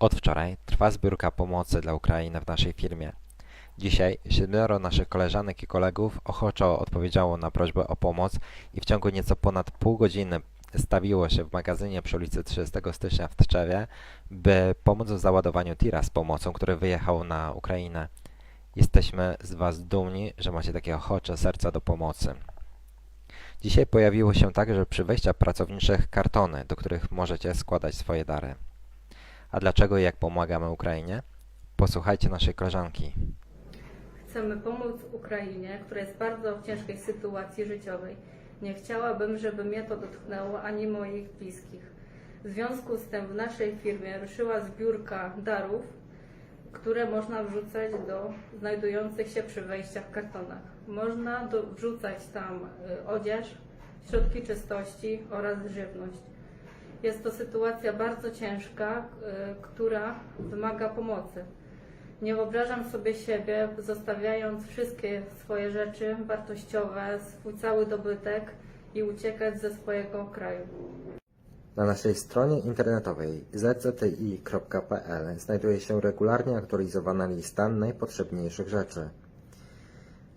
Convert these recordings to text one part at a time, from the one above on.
Od wczoraj trwa zbiórka pomocy dla Ukrainy w naszej firmie. Dzisiaj siedmioro naszych koleżanek i kolegów ochoczo odpowiedziało na prośbę o pomoc i w ciągu nieco ponad pół godziny stawiło się w magazynie przy ulicy 30 stycznia w Tczewie, by pomóc w załadowaniu tira z pomocą, który wyjechał na Ukrainę. Jesteśmy z Was dumni, że macie takie ochocze serca do pomocy. Dzisiaj pojawiło się także przy wejściach pracowniczych kartony, do których możecie składać swoje dary. A dlaczego i jak pomagamy Ukrainie? Posłuchajcie naszej koleżanki. Chcemy pomóc Ukrainie, która jest bardzo w ciężkiej sytuacji życiowej. Nie chciałabym, żeby mnie to dotknęło ani moich bliskich. W związku z tym w naszej firmie ruszyła zbiórka darów, które można wrzucać do znajdujących się przy wejściach kartonach. Można do, wrzucać tam y, odzież, środki czystości oraz żywność. Jest to sytuacja bardzo ciężka, y, która wymaga pomocy. Nie wyobrażam sobie siebie, zostawiając wszystkie swoje rzeczy wartościowe, swój cały dobytek i uciekać ze swojego kraju. Na naszej stronie internetowej zcti.pl znajduje się regularnie aktualizowana lista najpotrzebniejszych rzeczy.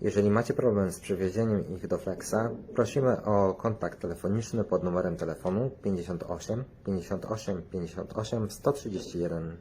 Jeżeli macie problem z przywiezieniem ich do Flexa, prosimy o kontakt telefoniczny pod numerem telefonu 58 58 58 131.